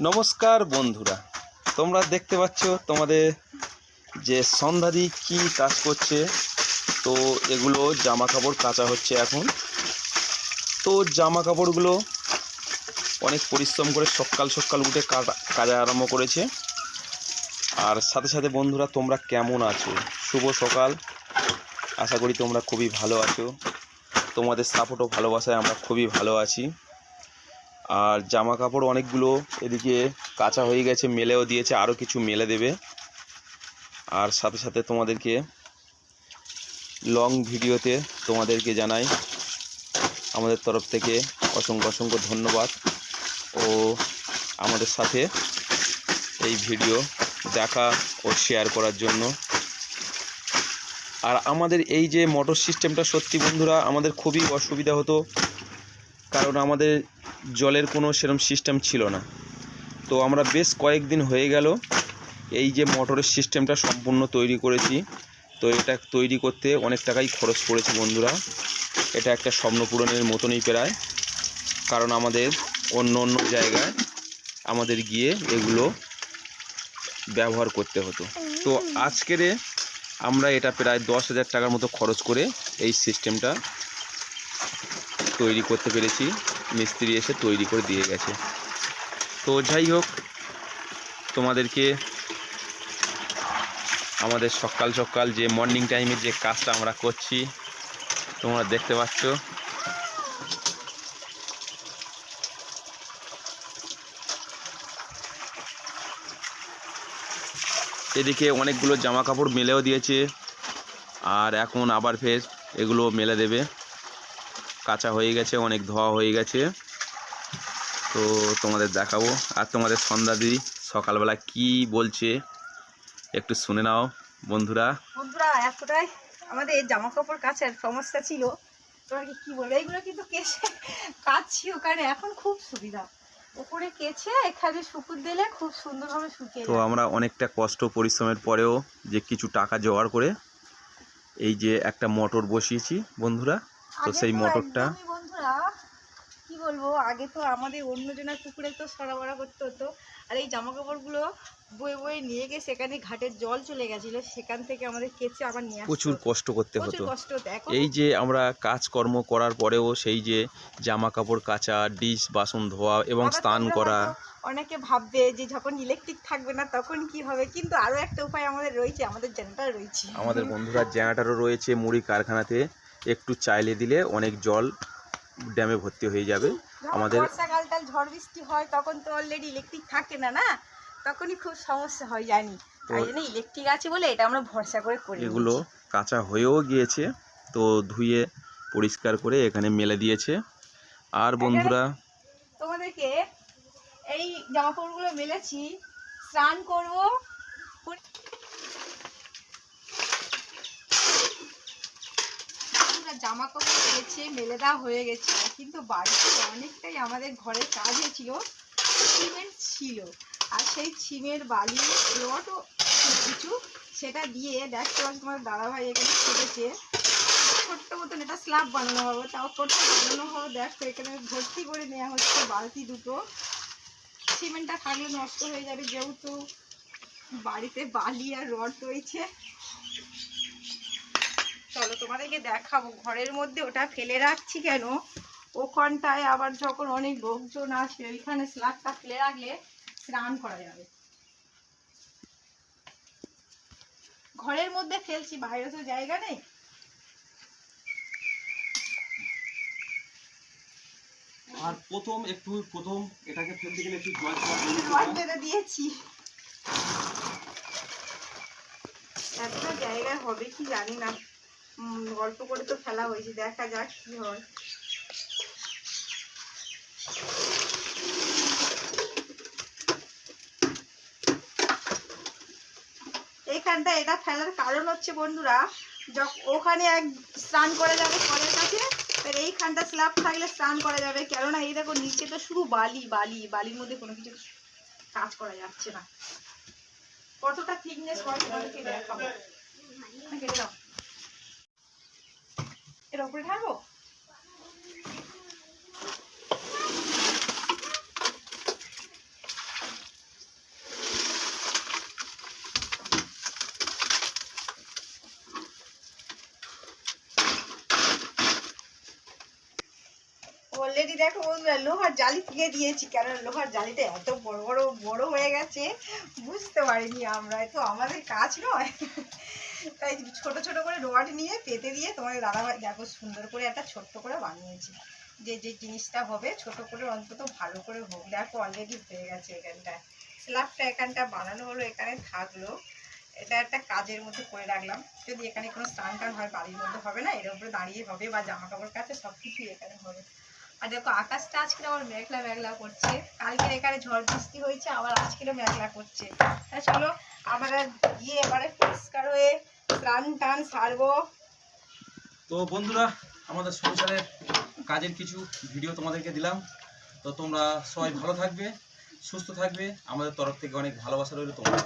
নমস্কার বন্ধুরা। তোমরা দেখতে পাচ্ছ তোমাদের যে সন্ধ্যাদি কি কাজ করছে। তো এগুলো জামা কাপড় কাচা হচ্ছে এখন। তো জামা কাপড়গুলো অনেক পরিশ্রম করে সকাল সকাল উঠে কাজা আরম্ভ করেছে। আর সাথে সাথে বন্ধুরা তোমরা কেমন আছো? শুভ সকাল। আশা করি তোমরা খুবই ভালো আছো। তোমাদের সাপোর্ট ও ভালোবাসায় আমরা খুবই ভালো আছি। আর জামা কাপড় অনেকগুলো এদিকে কাঁচা হয়ে গেছে, মেলেও দিয়েছে আরও কিছু মেলে দেবে। আর সাথে সাথে তোমাদেরকে লং ভিডিওতে তোমাদেরকে জানাই, আমাদের তরফ থেকে অসংখ্য অসংখ্য ধন্যবাদ। ও আমাদের সাথে এই ভিডিও দেখা ও শেয়ার করার জন্য। আর আমাদের এই যে মোটর সিস্টেমটা সত্যি বন্ধুরা, আমাদের খুবই অসুবিধা হতো। কারণ আমাদের জলের কোনো সেরম সিস্টেম ছিল না। তো আমরা বেশ কয়েকদিন হয়ে গেল এই যে মোটরের সিস্টেমটা সম্পূর্ণ তৈরি করেছি। তো এটা তৈরি করতে অনেক টাকাই খরচ পড়েছে বন্ধুরা। এটা একটা স্বপ্নপূরণের মতনই প্রায়। কারণ আমাদের অন্য অন্য জায়গায় আমাদের গিয়ে এগুলো ব্যবহার করতে হতো। তো আজকের আমরা এটা প্রায় দশ হাজার টাকার মতো খরচ করে এই সিস্টেমটা তৈরি করতে পেরেছি। মিস্ত্রি এসে তৈরি করে দিয়ে গেছে। তো যাই হোক, তোমাদেরকে আমাদের সকাল সকাল যে মর্নিং টাইমে যে কাজটা আমরা করছি, তোমরা দেখতে পাচ্ছ। এদিকে অনেকগুলো জামা কাপড় মেলেও দিয়েছে, আর এখন আবার ফের এগুলো মেলে দেবে। কাঁচা হয়ে গেছে অনেক ধোয়া হয়ে গেছে। তো তোমাদের দেখাবো। আর তোমাদের সন্ধ্যা দিদি সকালবেলা কি বলছে একটু শুনে নাও বন্ধুরা। বন্ধুরা এতটাই আমাদের জামা কাপড় কাচার সমস্যা ছিল। তোমাকে কি বলব? এইগুলো কিন্তু কেচে কাচ্ছি ওখানে। এখন খুব সুবিধা। উপরে কেচে এখানে শুকুর দিলে খুব সুন্দরভাবে শুকিয়ে তো আমরা অনেকটা কষ্ট পরিশ্রমের পরেও যে কিছু টাকা জোগাড় করে এই যে একটা মোটর বসিয়েছি বন্ধুরা। তো সেই মোটরটা বন্ধুরা কি বলব আগে তো আমাদের অন্যজনের পুকুরে তো সরবরাহ করতে হতো। আর এই জামা কাপড়গুলো বয়ে বয়ে নিয়ে গিয়ে সেখানে ঘাটের জল চলে গেছিল সেখান থেকে আমাদের কেচে আবার নিয়ে প্রচুর কষ্ট করতে হতো। এই যে আমরা কাজকর্ম করার পরেও সেই যে জামা কাপড় কাচা ডিশ বাসন ধোয়া এবং স্নান করা। অনেকে ভাববে যে যখন ইলেকট্রিক থাকবে না তখন কি হবে কিন্তু আরও একটা উপায় আমাদের রয়েছে আমাদের জেনারেটর রয়েছে। আমাদের বন্ধুরা জেনারেটারও রয়েছে মুড়ি কারখানাতে। একটু চাইলে দিলে অনেক জল ড্যামে ভর্তি হয়ে যাবে। আমাদের বর্ষাকালটাল ঝড় বৃষ্টি হয় তখন তো অলরেডি ইলেকট্রিক থাকে না না? তখনই খুব সমস্যা হয় জানি। তাই জন্য ইলেকট্রিক আছে বলে এটা আমরা ভরসা করে করি এগুলো কাঁচা হয়েও গিয়েছে তো ধুয়ে পরিষ্কার করে এখানে মেলে দিয়েছে। আর বন্ধুরা তোমাদেরকে এই জামা কাপড়গুলো মেলেছি স্নান করব জামা কাপড় মেলেছে মেলে দেওয়া হয়ে গেছে। কিন্তু বাড়িতে অনেকটাই আমাদের ঘরের কাজ হয়েছিল সিমেন্ট ছিল। আর সেই সিমেন্ট, বালি রডও কিছু সেটা দিয়ে দেখতে পাচ্ছি তোমার দাদাভাই এখানে কেটেছে ছোট্ট মতন এটা স্ল্যাব বানানো হবে, তাও ছোট্ট বানানো হবে। দেখো এখানে ভর্তি করে নেওয়া হচ্ছে বালতি দুটো। সিমেন্টটা থাকলে নষ্ট হয়ে যাবে যেহেতু বাড়িতে বালি আর রড রয়েছে। চলো তোমাদেরকে দেখাবো। ঘরের মধ্যে ওটা ফেলে রাখছি কেন? ওখানটায় আবার যখন অনেক লোকজন আসবে ওইখানে স্ল্যাবটা ফেলে রাখলে স্নান করা যাবে। ঘরের মধ্যে ফেলছি বাইরে তো জায়গা নেই। আর প্রথম একটু প্রথম এটাকে ফেলতে গেলে একটু জল জল দিয়েছি। একটা জায়গায় হবে কি জানি না। অল্প করে তো ফেলা হয়েছে, দেখা যাক কি হয়। এইখানটা এটা ফেলার কারণ হচ্ছে বন্ধুরা ওখানে এক স্নান করা যাবে কলের কাছে এবার এইখানটা স্ল্যাব থাকলে স্নান করা যাবে। কেননা এই দেখো নিচে তো শুধু বালি বালি, বালির মধ্যে কোনো কিছু কাজ করা যাচ্ছে না। কতটা থিকনেস হয় দেখাবো। কেটে দাও। এর উপরে থাকব অলরেডি দেখো বন্ধুরা, লোহার জালি ফিরে দিয়েছি, কেননা লোহার জালিতে এত বড় বড় বড় হয়ে গেছে। বুঝতে পারিনি আমরা তো আমাদের কাজ নয়। তাই ছোট ছোট করে রড নিয়ে পেতে দিয়ে তোমাদের দাদাভাই দেখো সুন্দর করে একটা ছোট্ট করে বানিয়েছি। যে যে জিনিসটা হবে, ছোট করে অন্তত ভালো করে হোক। দেখো অলরেডি হয়ে গেছে এখানটায়। স্ল্যাবটা এখানটা বানানো হলো, এখানে থাকল। এটা একটা কাজের মধ্যে করে রাখলাম। যদি এখানে কোনো স্নান টান হয়, বাড়ির মধ্যে হবে না, এর উপরে দাঁড়িয়ে হবে বা জামা কাপড় কাছে সব কিছুই এখানে হবে। আর দেখো, আকাশটা আজকে আবার মেঘলা মেঘলা করছে। কালকে এখানে ঝড় বৃষ্টি হয়েছে, আবার আজকেরও মেঘলা করছে। তা চলো, আমরা গিয়ে এবারে পরিষ্কার হয়ে স্নান টান সারবো। তো বন্ধুরা, আমাদের সংসারের কাজের কিছু ভিডিও তোমাদেরকে দিলাম। তো তোমরা সবাই ভালো থাকবে, সুস্থ থাকবে। আমাদের তরফ থেকে অনেক ভালোবাসা রইল তোমরা